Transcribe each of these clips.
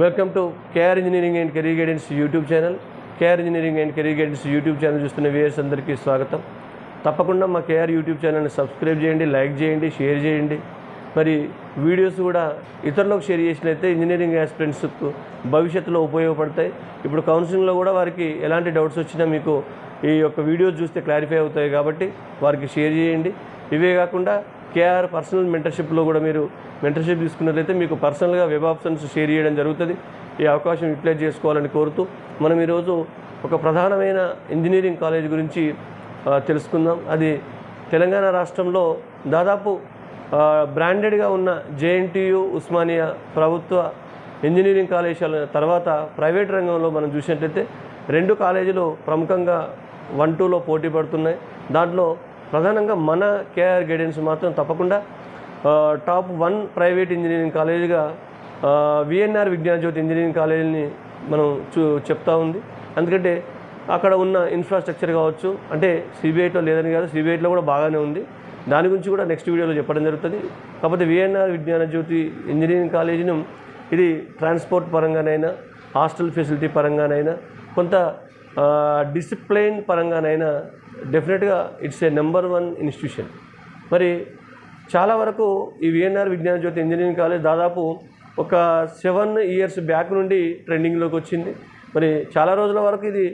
Welcome to KR engineering and career guidance YouTube channel KR engineering and career guidance YouTube channel చూస్తున్న viewers అందరికీ స్వాగతం. తప్పకుండా మా KR YouTube ఛానల్ని subscribe చేయండి లైక్ చేయండి షేర్ చేయండి. మరి వీడియోస్ కూడా ఇతరులకు షేర్ చేసినైతే ఇంజనీరింగ్ ఆస్పిరెంట్స్కు భవిష్యత్తులో ఉపయోగపడతాయి. ఇప్పుడు కౌన్సిలింగ్లో కూడా వారికి ఎలాంటి డౌట్స్ వచ్చినా మీకు ఈ యొక్క వీడియోస్ చూస్తే క్లారిఫై అవుతాయి కాబట్టి వారికి షేర్ చేయండి. ఇవే కాకుండా కేఆర్ పర్సనల్ మెంటర్షిప్లో కూడా మీరు మెంటర్షిప్ తీసుకున్నట్లయితే మీకు పర్సనల్గా వెబ్ ఆప్షన్స్ షేర్ చేయడం జరుగుతుంది. ఈ అవకాశం యూటిలైజ్ చేసుకోవాలని కోరుతూ మనం ఈరోజు ఒక ప్రధానమైన ఇంజనీరింగ్ కాలేజ్ గురించి తెలుసుకుందాం. అది తెలంగాణ రాష్ట్రంలో దాదాపు బ్రాండెడ్గా ఉన్న జేఎన్టీయు ఉస్మానియా ప్రభుత్వ ఇంజనీరింగ్ కాలేజీల తర్వాత ప్రైవేట్ రంగంలో మనం చూసినట్లయితే రెండు కాలేజీలు ప్రముఖంగా వన్ టూలో పోటీ పడుతున్నాయి. దాంట్లో ప్రధానంగా మన కేఆర్ గైడెన్స్ మాత్రం తప్పకుండా టాప్ వన్ ప్రైవేట్ ఇంజనీరింగ్ కాలేజీగా విఎన్ఆర్ విజ్ఞానజ్యోతి ఇంజనీరింగ్ కాలేజీని మనం చూ చెప్తా ఉంది. ఎందుకంటే అక్కడ ఉన్న ఇన్ఫ్రాస్ట్రక్చర్ కావచ్చు అంటే సిబిఐలో లేదని కాదు సిబిఐలో కూడా బాగానే ఉంది. దాని గురించి కూడా నెక్స్ట్ వీడియోలో చెప్పడం జరుగుతుంది. కాకపోతే విఎన్ఆర్ విజ్ఞాన జ్యోతి ఇంజనీరింగ్ కాలేజీని ఇది ట్రాన్స్పోర్ట్ పరంగానైనా హాస్టల్ ఫెసిలిటీ పరంగానైనా కొంత డిసిప్లైన్ పరంగానైనా డెఫినెట్గా it's a number one institution మరి చాలా వరకు ఈ VNR Vignana Jyothi engineering college దాదాపు ఒక సెవెన్ ఇయర్స్ బ్యాక్ నుండి ట్రెండింగ్లోకి వచ్చింది. మరి చాలా రోజుల వరకు ఇది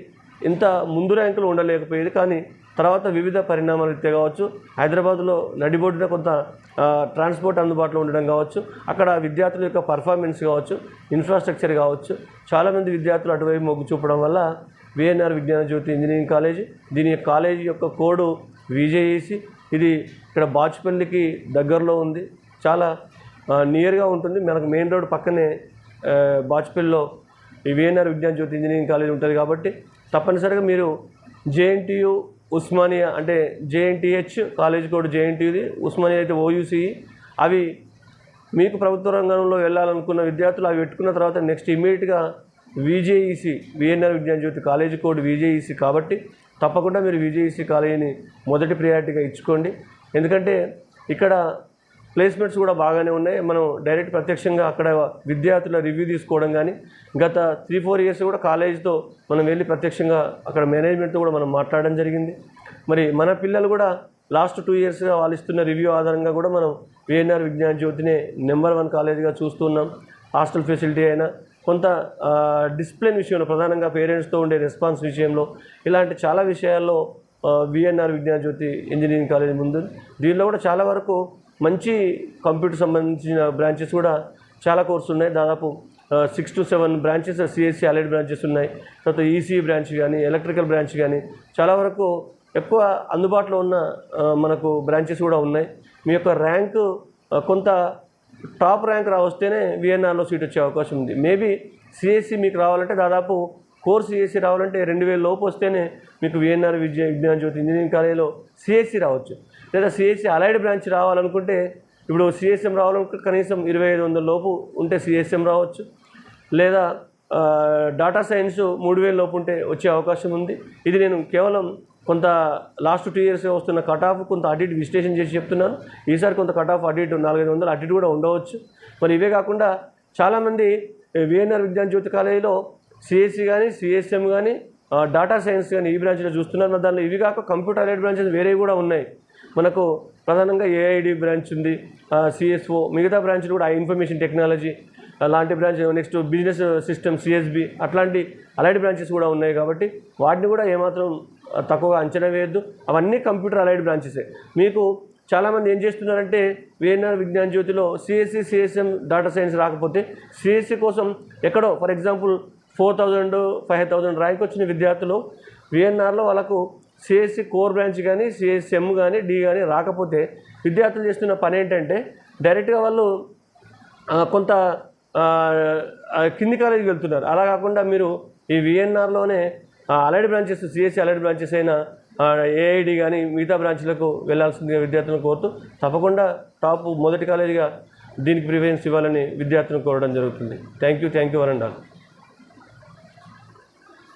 ఇంత ముందు ర్యాంకులు ఉండలేకపోయేది. కానీ తర్వాత వివిధ పరిణామాలు రీత్యా కావచ్చు హైదరాబాద్లో నడిబొడ్డున కొంత ట్రాన్స్పోర్ట్ అందుబాటులో ఉండడం కావచ్చు అక్కడ విద్యార్థుల యొక్క పర్ఫార్మెన్స్ కావచ్చు ఇన్ఫ్రాస్ట్రక్చర్ కావచ్చు చాలామంది విద్యార్థులు అటువైపు మొగ్గు చూపడం వల్ల VNR Vignana Jyothi engineering college దీని కాలేజీ యొక్క కోడు విజేఈసి ఇది ఇక్కడ బాచుపల్లికి దగ్గరలో ఉంది. చాలా నియర్గా ఉంటుంది. మనకు మెయిన్ రోడ్ పక్కనే బాచ్పల్లిలో బాచుపల్లిలో ఈ VNR Vignana Jyothi engineering college ఉంటుంది కాబట్టి తప్పనిసరిగా మీరు జేఎన్టీయు ఉస్మానియా అంటే జేఎన్టీహెచ్ కాలేజ్ కోడ్ జేఎన్టీయుది ఉస్మానియా అయితే ఓయూసీఈ అవి మీకు ప్రభుత్వ రంగంలో వెళ్ళాలనుకున్న విద్యార్థులు అవి పెట్టుకున్న తర్వాత నెక్స్ట్ ఇమీడియట్గా విజేఈసి విఎన్ఆర్ విజ్ఞాన జ్యోతి కాలేజీ కోడ్ విజేఈసి కాబట్టి తప్పకుండా మీరు విజేఈసి కాలేజీని మొదటి ప్రియారిటీగా ఇచ్చుకోండి. ఎందుకంటే ఇక్కడ ప్లేస్మెంట్స్ కూడా బాగానే ఉన్నాయి. మనం డైరెక్ట్ ప్రత్యక్షంగా అక్కడ విద్యార్థుల రివ్యూ తీసుకోవడం కానీ గత త్రీ ఫోర్ ఇయర్స్ కూడా కాలేజ్తో మనం వెళ్ళి ప్రత్యక్షంగా అక్కడ మేనేజ్మెంట్తో కూడా మనం మాట్లాడడం జరిగింది. మరి మన పిల్లలు కూడా లాస్ట్ టూ ఇయర్స్గా వాళ్ళు ఇస్తున్న రివ్యూ ఆధారంగా కూడా మనం విఎన్ఆర్ విజ్ఞాన జ్యోతిని నెంబర్ వన్ కాలేజ్గా చూస్తున్నాం హాస్టల్ ఫెసిలిటీ అయినా కొంత డిసిప్లిన్ విషయంలో ప్రధానంగా పేరెంట్స్తో ఉండే రెస్పాన్స్ విషయంలో ఇలాంటి చాలా విషయాల్లో VNR Vignana Jyothi engineering college ముందు దీనిలో కూడా చాలా వరకు మంచి కంప్యూటర్ సంబంధించిన బ్రాంచెస్ కూడా చాలా కోర్సు ఉన్నాయి. దాదాపు six to seven branches CSE allied branches ఉన్నాయి. తర్వాత ఈసీ బ్రాంచ్ కానీ ఎలక్ట్రికల్ బ్రాంచ్ కానీ చాలా వరకు ఎక్కువ అందుబాటులో ఉన్న మనకు బ్రాంచెస్ కూడా ఉన్నాయి. మీ యొక్క ర్యాంకు కొంత టాప్ ర్యాంక్ రావస్తేనే విఎన్ఆర్లో సీట్ వచ్చే అవకాశం ఉంది. మేబీ సిఎస్సి మీకు రావాలంటే దాదాపు కోర్ సిఎస్సి రావాలంటే రెండు వేల లోపు వస్తేనే మీకు విఎన్ఆర్ విద్య విజ్ఞాన జ్యోతి ఇంజనీరింగ్ కాలేజీలో సిఎస్సి రావచ్చు. లేదా సిఎస్సి అలైడ్ బ్రాంచ్ రావాలనుకుంటే ఇప్పుడు సిఎస్ఎం రావాలనుకుంటే కనీసం ఇరవై ఐదు వందల లోపు ఉంటే సిఎస్ఎం రావచ్చు. లేదా డాటా సైన్స్ మూడు వేల లోపు ఉంటే వచ్చే అవకాశం ఉంది. ఇది నేను కేవలం కొంత లాస్ట్ టూ ఇయర్స్ వస్తున్న కట్ ఆఫ్ కొంత అటు విశ్లేషణ చేసి చెప్తున్నాను ఈసారి కొంత కట్ ఆఫ్ అడిట్ నాలుగైదు వందలు అటు ఇటు కూడా ఉండవచ్చు. మరి ఇవే కాకుండా చాలామంది విఎన్ఆర్ విజ్ఞాన జ్యోతి కాలేజీలో సిఎస్సి కానీ సిఎస్ఎం కానీ డాటా సైన్స్ కానీ ఈ బ్రాంచ్లో చూస్తున్నారు. మరి దానిలో ఇవి కాక కంప్యూటర్ అలైడ్ బ్రాంచెస్ వేరేవి కూడా ఉన్నాయి. మనకు ప్రధానంగా ఏఐడి బ్రాంచ్ ఉంది. సిఎస్ఓ మిగతా బ్రాంచ్లు కూడా ఇన్ఫర్మేషన్ టెక్నాలజీ అలాంటి branch next business system CSB అట్లాంటి అలాంటి బ్రాంచెస్ కూడా ఉన్నాయి కాబట్టి వాటిని కూడా ఏమాత్రం తక్కువగా అంచనా వేయద్దు. అవన్నీ కంప్యూటర్ అలైడ్ బ్రాంచెసే మీకు చాలామంది ఏం చేస్తున్నారంటే విఎన్ఆర్ విజ్ఞాన జ్యోతిలో సిఎస్సి సిఎస్ఎం డాటా సైన్స్ రాకపోతే సిఎస్సి కోసం ఎక్కడో for example four thousand five thousand rank వచ్చిన విద్యార్థులు విఎన్ఆర్లో వాళ్ళకు సిఎస్సి కోర్ బ్రాంచ్ కానీ సిఎస్ఎం కానీ డి కానీ రాకపోతే విద్యార్థులు చేస్తున్న పని ఏంటంటే డైరెక్ట్గా వాళ్ళు కొంత కింది కాలేజీకి వెళ్తున్నారు. అలా కాకుండా మీరు ఈ విఎన్ఆర్లోనే allied branches CSE allied branches అయిన ఏఐడి కానీ మిగతా బ్రాంచ్లకు వెళ్ళాల్సిందిగా విద్యార్థులను కోరుతూ తప్పకుండా టాప్ మొదటి కాలేజీగా దీనికి ప్రిఫరెన్స్ ఇవ్వాలని విద్యార్థులను కోరడం జరుగుతుంది. Thank you thank you one and all